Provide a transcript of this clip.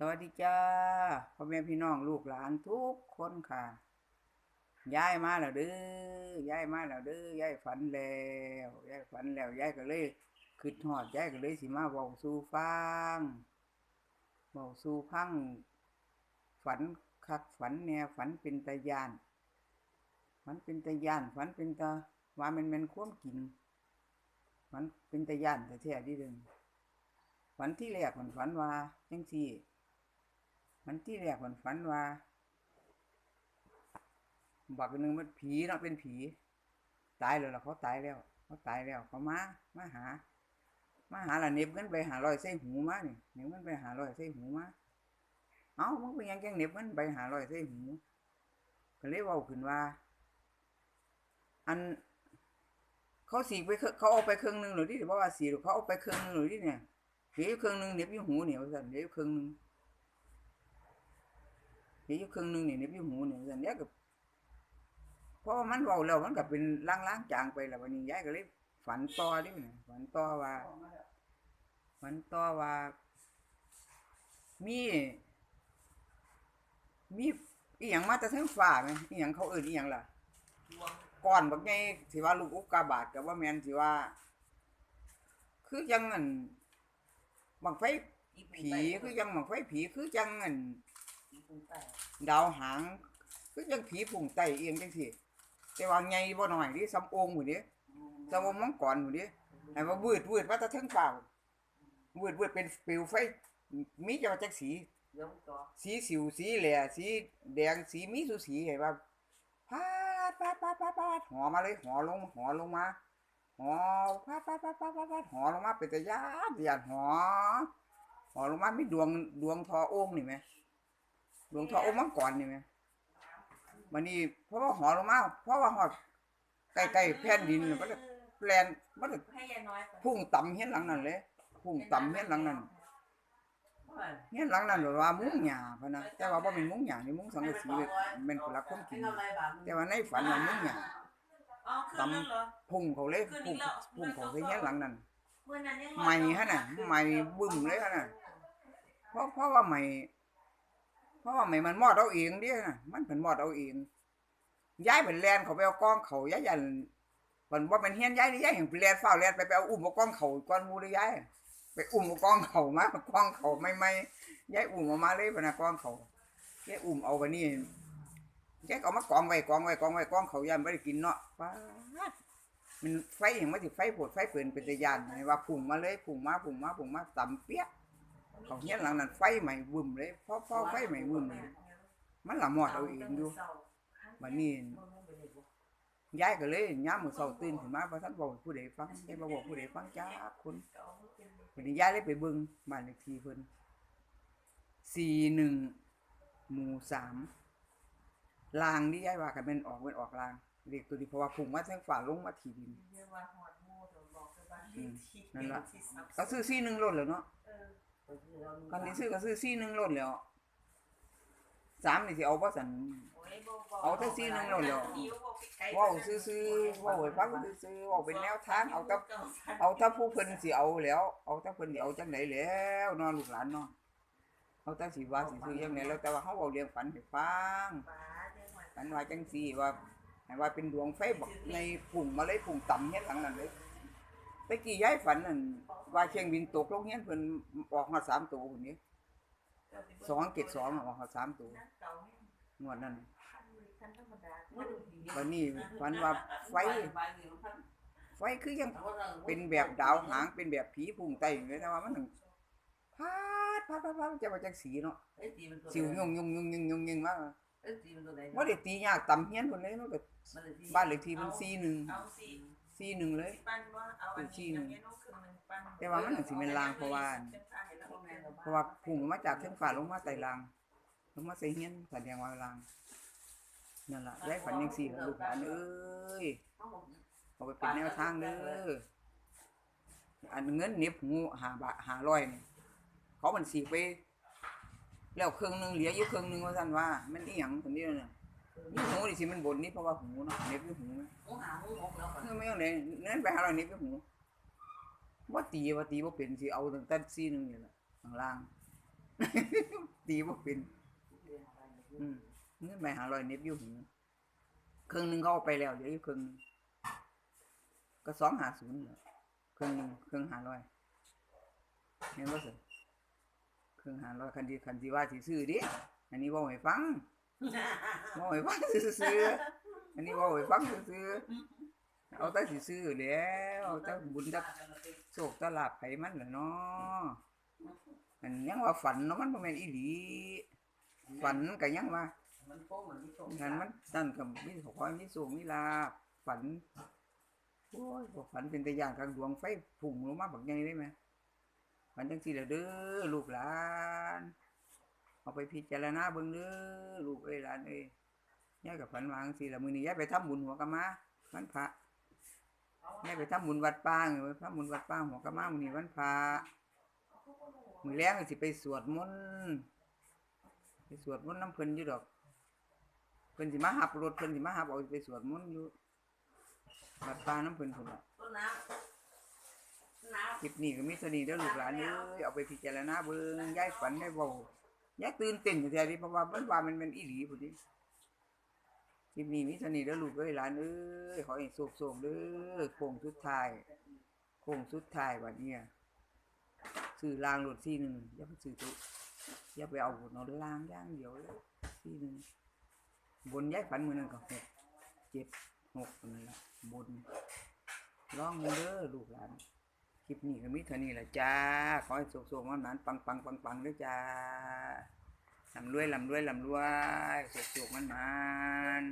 สวัสดีจ้าพ่อแม่พี่น้องลูกหลานทุกคนค่ะย้ายมาแล้วเด้อย้ายมาแล้วเด้อย้ายฝันแล้วย้ายฝันแล้วย้ายก็เลยคิดฮอดย้ายก็เลยสิมาเว้าสู่ฟังเว้าสู่ฟังฝันคักฝันแนวฝันเป็นตาย่านฝันเป็นตาย่านฝันเป็นตาว่ามันแม่นความกินฝันเป็นตาย่านแต่แท้ๆดิเด้อฝันที่แรกมันฝันว่าจังซี่ มันที่แรกมันฝันว่าบักหนึ่งมันผีเนาะเป็นผี ตายแล้วล่ะเขาตายแล้ว เขาตายแล้วเขามามาหา มาหาละเน็บเงินไปหารอยใส่หูมาเนี่ยเน็บเงินไปหารอยใส่หูมาเอ้ามึงเป็นยังจังเน็บเงินไปหารอยใส่หูก็เลยว้าขึ้นว่า อัน เขาสีไปเขาเอาไปเครื่องหนึงหรือที่เพราะว่าสีกเขาเอาไปเครื่องหนึงหรือที่เนี่ยเหลืออยู่เครื่องหนึงเน็บอยู่หูเนี่ยว่าซั่นเหลืออยู่เครื่องหนึง เดี๋ยวอยู่ครึ่งหนึงนี่ในพี่หูนี่ซั่นเนี้ยก็เพราะว่ามันเว้าแล้วมันก็เป็นล้างๆจางไปแล้ววันนี้ยายก็เลยฝันต่อดิเนี่ยฝันต่อว่าฝันต่อว่า มี มีอีหยังมาแต่เทั้งฟ้าไหมอีหยังเขาเอิ้นอีหยังล่ะก้อนบักใหญ่สิว่าลูกอุกกาบาตก็ว่าแม่นสิว่า คือจังอันบังไฟผีคือจังบังไฟผีคือจังอัน ดาวหางคือยังผีผุ่งไตเอียงจังซี่แต่ว่าใหญ่บ่น้อยดิสำโองหมู่ดิสำโองมังกรหมู่ดิให้ว่าวืดวืดว่าแตะเทิงฟ้าวืดวืดเป็นเปลวไฟมีจังว่าจักสีสีสิวสีแหล่สีแดงสีมีสุสีให้ว่าพาดพาดพาดพาดพาดหอมาเลยหอลงหอลงมาหอพาดพาดพาดพาดพาดพาดหอลงมาเป็นตะยานตะยานหอหอลงมามีดวงดวงทอโอ่งนี่ไหม หลวงทอองค์มังกรนี่ไหมวันนี้เพราะว่าหอลงมาเพราะว่าหอดใกล้ๆแผ่นดินมันเลยแปลนมันเลยให้ยายน้อยก่อนพุ่งต่ำเฮียนหลังนั้นเลยพุ่งต่ำเฮียนหลังนั้นเฮียนหลังนั้นแบบว่ามุ้งหญ้าพะนะแต่ว่าบ่เป็นมุ้งหญ้านี่มุ้งสังกะสีเว้ยเป็นคนละคนกินแต่ว่าในฝันว่ามุ้งหญ้าอ๋อคืนนั้นเหรอพุ่งเขาเลยพุ่งพุ่งเขาไปเฮียนหลังนั้นเมื่อนั้นยังใหม่ฮะน่ะใหม่บึ้มเลยฮะน่ะเพราะเพราะว่าใหม่ พราะว่าใหม่มันมอดเอาเองเดิน่ะมันเป็นมอดเอาเองย้ายเป็นแลนเขาไปเอากล้องเขาย้ายยันมันว่าเป็นเฮียนย้ายนี่ย้ายเห็นเป็นแลนเฝ้าแลนไปไปเอาอุ้มเอากล้องเขาก้อนมูเลยย้ายไปอุ้มเอากล้องเขามากล้องเขาไม่ไม่ย้ายอุ้มออกมาเลยพนะกล้องเขาย้ายอุ้มเอาไปนี่ย้ายเอามากองไว้กองไว้กองไว้กองเขาย่านไม่ได้กินเนาะป้ามันไฟอย่างว่าสิไฟปวดไฟเปิ่นเป็นตะยานไงว่าพุ่งมาเลยพุ่งมาพุ่งมาพุ่งมาต่ำเปี้ย เขาเฮียนหลังนั้นไฟใหม่บึ้มเลยพอพอไฟใหม่บึ้มเลยมันละมอดเอาเองอยู่บัดนี้ยายก็เลยยามมื้อเช้าตื่นขึ้นมาบ่ทันบอกผู้ใดฟังได้บ่บอกผู้ใดฟังจ้าคนบัดนี้ยายเลยไปเบิ่งบ้านเลขที่เพิ่น41หมู่3ลางนี่ยายว่ากันแม่นออกแม่นออกลางเลขตัวนี้เพราะว่าพุ่งมาทางฝ่าลงมาที่ดินนั่นล่ะก็ซื้อ41โลดแล้วเนาะ กันที่ซื้อก็ซื้อ41โลดแล้วสามนี่สิเอาบ่สั่นเอาแต่ซี่หนึ่งแล้วเหรอเว้าซื่อๆเว้าให้ฟังซื่อๆเว้าเป็นแนวทางเอาแต่เอาถ้าผู้เพิ่นสิเอาแล้ว เอาถ้าเพิ่นสิเอาจังได๋แล้วนาะลูกหลานเนาะเอาแต่สิว่าสิซื้อจังได๋แล้วแต่ว่าเฮาเว้าเรื่องฝันให้ฟังฝันว่าจังซี่ว่าว่าเป็นดวงไฟบักในพุ่งมาเลยพุ่งต่ำเฮ็ดหลังนั้นเลย ตะกี้ยายฝันนั่นว่าเครื่องบินตกลงเฮียนเพิ่นออกมาสามตัวพุ่นนี้272ออกมาสามตัวงวดนั้นวันนี้ฝันว่าไฟ ไฟคือยังเป็นแบบดาวหางเป็นแบบผีพุ่งไต่อยู่เลยแต่ว่ามันถึงพาดพาดพาดพาดจะมาจากสีเนาะสิวยุ่งยุ่งยุ่งยุ่งยุ่งยุ่งมากว่าได้ตียากต่ำเฮียนคนเลยมันก็บ้านเลขที่มันสี่หนึ่ง เอาสิสี่หนึ่งเลย ปั้นว่าเอาอันนี้อย่างเงี้ยน้องคือมันปั้นแต่ว่ามันถึงสิเป็นลางเพราะว่า เพราะว่าพุ่งมาจากเส้นฟ้าลงมาไต่ลางลงมาใส่เฮียนแสดงว่าลางนั่นล่ะได้ฝันยังสี่ล่ะลูกหลานเอ้ยเอาไปเป็นแนวทางเด้ออันเงินเหน็บหูหาบาทหาร้อยนี่เขามันสีไป แล้วเครื่องหนึงเหลืออยู่เครื่องหนึงว่าซั่นว่า มันอีหยังคนนี้น่ะ นี่หูนี่สิมันบนนี่เพราะว่าหูเนาะเหน็บอยู่หูนะคือไม่เอาไหนนั่นไปหาเราเหน็บอยู่หูบ่ตีว่าตีบ่เป็นสิเอาตั้งแต่ซี่หนึงนี่แหละข้างล่าง ตีบ่เป็นอืมเงินไปหาร้อยเน็บอยู่หือครึ่งหนึงเขาเอาไปแล้วเดี๋ยวอีกครึ่งหนึ่งก็สองหาศูนย์ครึ่งหนึงครึ่งหาร้อยเห็นบ่สิครึ่งหาร้อยคันที่คันที่ว่าสิซื้อดิอันนี้เว้าให้ฟัง เว้าให้ฟังซื่อๆอันนี้เว้าให้ฟังซื่อๆเอาแต่สิซื้อแล้วเอาแต่บุญจักโชคตลาบไผมันแหละเนาะอันยังว่าฝันเนาะมันบ่แม่นอีหลีฝันก็ยังว่ามันโป้งมือนที่โชคงานมันนั่นก็มีขอให้มีสูงมีลาภฝันโอ้ยบ่ฝันเป็นแต่อย่างกลางดวงไฟพุ่งลงมาบักใหญ่ได้ไหมฝันจังซี่แหละเด้อลูกหลาน เอาไปพิจารณาเบิ่งเด้อลูกเอ้ยหลานเอ้ยยายก็ฝันวางซี่ล่ะมือนี้ยายไปทำบุญหัวกะมาวันพระแม่ไปทำบุญวัดป้างไปทำบุญวัดป้างหัวกะมามือนี้วันพระมือแลงก็สิไปสวดมนต์ไปสวดมนต์น้ำเพิ่นอยู่ดอกเพิ่นสิมาหับรถเพิ่นสิมาหับเอาไปสวดมนต์อยู่วัดป้าน้ำเพิ่นพุ่นน่ะคลิปนี้ก็มีเท่านี้เด้อลูกหลานเอ้ยเอาไปพิจารณาเบิ่งยายฝันได้เว้ายายตื่นเต้นอยู่ท้ดิเพราะว่ามันว่ามันเป็นอีหลีพุ่นดิคลิปนี้มีเท่านี้เด้อลูกเอ้ยหลานเอ้ยขอให้โชคๆเด้อโค้งสุดท้ายโค้งสุดท้ายวันเนี้ยซื้อรางรถที่หนึ่งอย่าไปซื้อตัวอย่าไปเอาบนเอารางย่างเดียวเลยที่หนึ่งบนย้ายฝันมือนึงก็หกเจ็ดหกนั่ละบนลองมือเด้อลูกหลาน คลิปนี้ก็มีเท่านี้แหละจ้า ขอให้สุขๆมันปังปังปังปังด้วยจ้าลำรวยลำรวยลำรวยสุขๆมันมัน